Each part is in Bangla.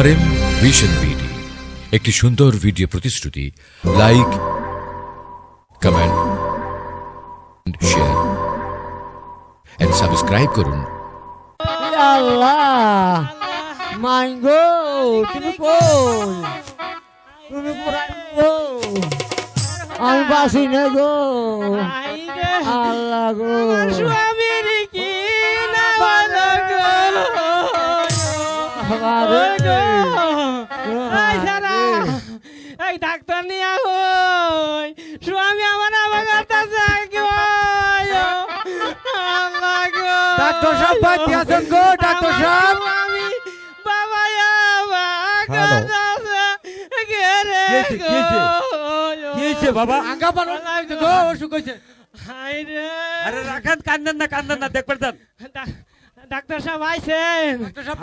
আর এম ভিশন বিডি একটি সুন্দর ভিডিও প্রতিশ্রুতি like comment share and subscribe করুন। আল্লাহ! মাইগো তুমি কই তুমি গো! আমি বাসি না গো। আল্লাহ গো। স্বামীর কি নাম গো? আরে এই ডাক্তার নিয়ে হই। স্বামী আমার আমার কাছে ডাক্তার সাহেব বাড়ি আছেন গো, ডাক্তার সাহেব? আমি বাবা আমার। কাছে গেরে গো? বাবা? আঙ্গা পানো গো। অসুখ হয়েছে। হাই রে। আরে রাখান কান্দেন না কান্দেন না দেন ডা- ডাক্তার সাহেব আইছেন।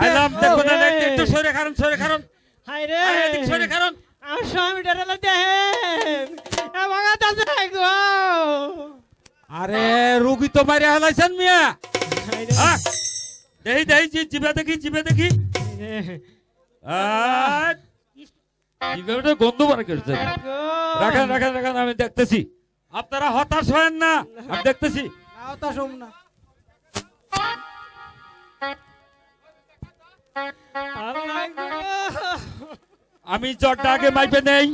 আইলাম দেন এই। একটু সরে খারণ সরে খারণ। হাই রে। সরে খারণ। আমার স্বামীটা রে দেখেন আমার কাছে গো আরে রুগী তো মারি হেলাইছেন মিয়া। দেহি দেহি জি জিবে দেখি জিবে দেখি। গন্ধ বার করছে। রাখেন রাখেন রাখেন আমি দেখতেছি। আপনারা হতাশ হয়েন না আমি দেখতেছি। তা শুন না। আমি জ্বরটা আগে মাইপে নেই।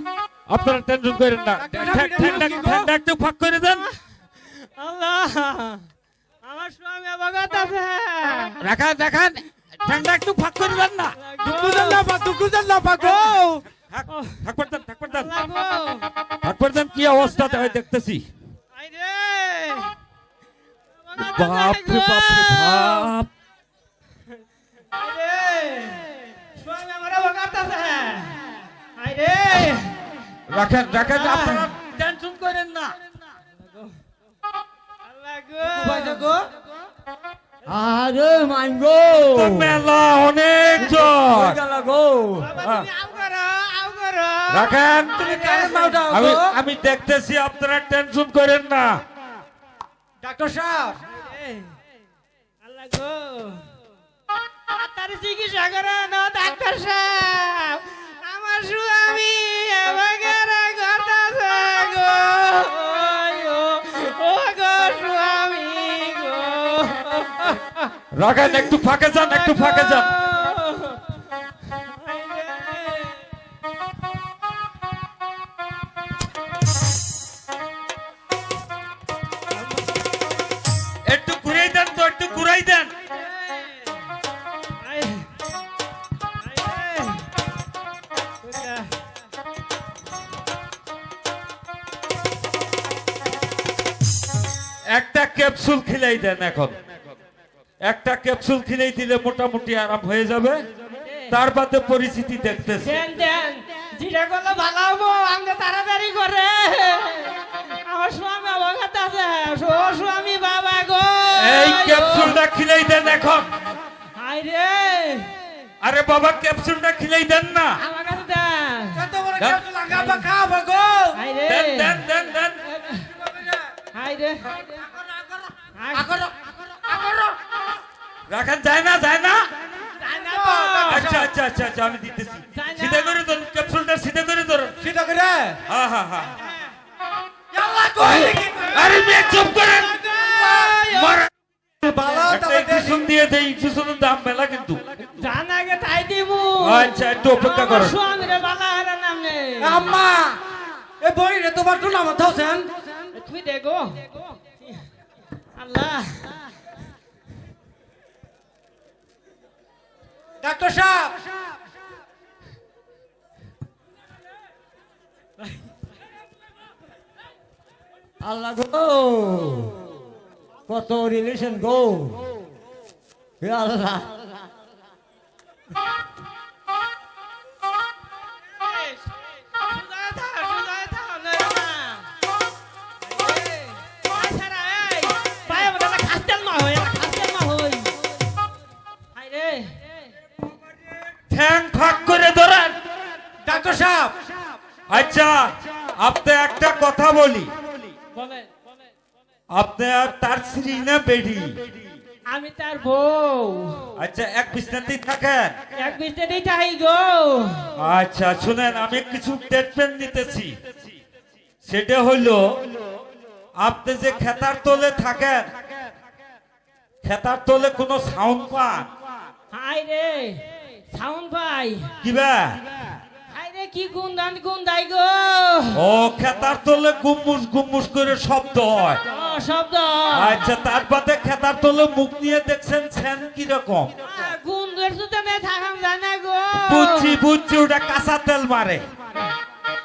আপনারা টেনশন করেন না। ঠান্ডা ঠান্ডা একটু ফাঁক করে দেন। আল্লাহ আমার স্বামী রাখান রাখান ঠান্ডা একটু ফাঁক করে দেন না। দুকুজান না দুকুজান না কি অবস্থাতে হয় দেখতেছি। বাপ বাপ বাপ। রাখেন রাখেন আপনারা টেনশন করেন না। আরে মেলা অনেক রাখেন। আমি আমি দেখতেছি আপনারা টেনশন করেন না। ডাক্তার সাহেব। আল্লাহ গো। তাড়াতাড়ি চিকিৎসা করেন ডাক্তার সাহেব। আমার স্বামী আমাকে ও গো। স্বামী গো। রাখেন একটু ফাঁকে যান, একটু ফাঁকে যান। ক্যাপসুল খিলাই দেন এখন। একটা ক্যাপসুল খিলাই দিলে মোটামুটি আরাম হয়ে যাবে। তার বাদে পরিস্থিতি দেখতেছি। দেন দেন যেটা করলে ভালো হব আমাকে তাড়াতাড়ি করে। আমার স্বামী আমার আছে। স্বামী বাবা গো। এই ক্যাপসুলটা খিলাই দেন এখন। হাই আরে বাবা ক্যাপসুলটা খিলাই দেন না। আমার কাছে দেন। কত বড় দেন। কেউ খাব গো। দেন দেন দেন দেন। হাই যায় না যায় না। আচ্ছা আচ্ছা আচ্ছা আচ্ছা আমি দিতেছি। সিধা করে ধরুন ক্যাপসুলটা সিধা করে ধরুন। সেটা করে? হ্যাঁ হ্যাঁ হ্যাঁ আরে মেয়ে চুপ করেন। মারা দাম মেলা কিন্তু। জান আগে তাই দিমু আচ্ছা একটু অপেক্ষা আমার করুন রে বালা হারা আম্মা এ বই রে তোমার তো নাম থাউছেন তুই দেখো। আল্লাহ ডাক্তার সাহেব আল্লাহ গো কত রিলেশন গো হে আল্লাহ আচ্ছা আপনি একটা কথা বলি। আপনি আর তার স্ত্রী না বেডি আমি তার বউ। আচ্ছা এক বিছনাতেই থাকেন? এক বিস্তারিত তাই গো। আচ্ছা শুনেন আমি কিছু স্টেটমেন্ট নিতেছি সেটা হলো আপনি যে খেতার তলে থাকেন খেতার তলে কোনো সাউন্ড পান? হাই রে সাউন্ড ভাই কিবা কি গুন্দান গুন্দাই গো? ও খেতার তলে গুম্মুস গুম্মুস করে শব্দ হয়। শব্দ আচ্ছা তার বাদে খেতার তলে মুখ নিয়ে দেখছেন সেন কীরকম? গুন্দের সুতনে থাকাম জানা গো। বুঝছি বুঝছি ওটা কাঁচা তেল মারে।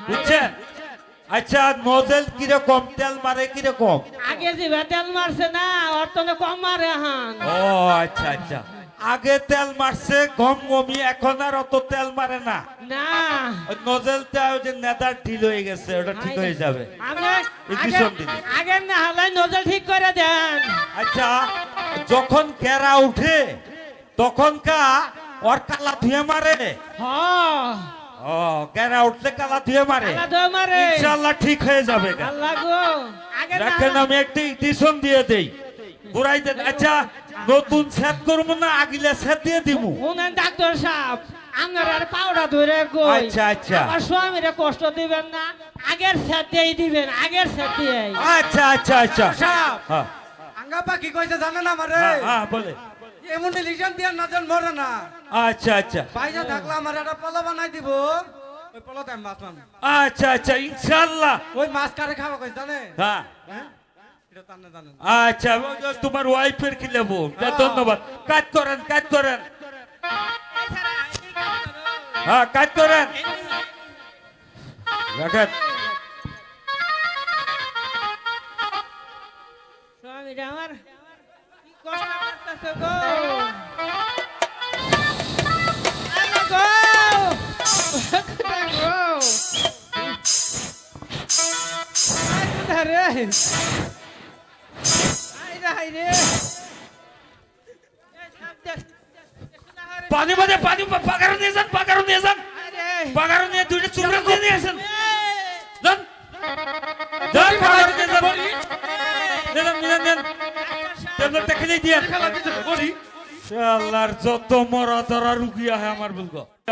বুঝছেন? আচ্ছা নজেল কীরকম? তেল মারে কীরকম? আগে যে তেল মারছে না তো কম মারে হান। ও আচ্ছা আচ্ছা। আগে তেল মারছে গম গমি এখন আর অত তেল মারে না। নজেলটা ওই যে নেদার ঢিল হয়ে গেছে ওটা ঠিক হয়ে যাবে। আগে না হালাই নজর ঠিক করে দেন। আচ্ছা যখন কেরা উঠে তখন কা ওর কালা ধুয়ে মারে। ও কেরা উঠলে কালা ধুয়ে মারে। মারে। ইনশাআল্লাহ ঠিক হয়ে যাবে। আল্লাহ গো। আগে না দেখেন আমি একটা ইডিশন দিয়ে দেই। বুড়াই দেন আচ্ছা নতুন সেট করব না আগিলে সেট দিয়ে দিমু। শুনেন ডাক্তার সাহেব আপনার আর পাউডার ধরে গো আচ্ছা, আচ্ছা। আমার স্বামীরে কষ্ট দিবেন না আগের সেট দিয়ে দিবেন আগের সেট দিয়ে আচ্ছা আচ্ছা আচ্ছা। সাহেব। হ্যাঁ। আঙ্গা পাখি কইছে জানে না আমারে? হ্যাঁ, হ্যাঁ বলে। এমন ইলিশন দিয়ে না দেন মরে না। আচ্ছা আচ্ছা। বাইরে থাকলে আমার একটা পলো বানাই দিব। ওই পলোতে মাছ আচ্ছা আচ্ছা ইনশাআল্লাহ। ওই মাছ কারে খাওয়া কইছে জানে? হ্যাঁ। হ্যাঁ? জানেন আচ্ছা তোমার ওয়াইফের কি লেবু ধন্যবাদ কাজ করেন কাজ করেন হ্যাঁ কাজ করেন রাখেন আমার কি কষ্ট করতেছে গো আল্লাহ গো কোথায় গো পানি বাদে পানি পাগারও নিয়ে যান পাগারও নিয়ে যান। আরে। পাগারও নিয়ে দুইটা চুমড়া দিয়ে নিয়ে আসেন। যান। যান পাগারও নিয়ে যান। নেন নেন নেন ট্যাবলেটটা খেলে দিয়ে আল্লাহর যত মরা ধরা রুগী আহে আমার বলব।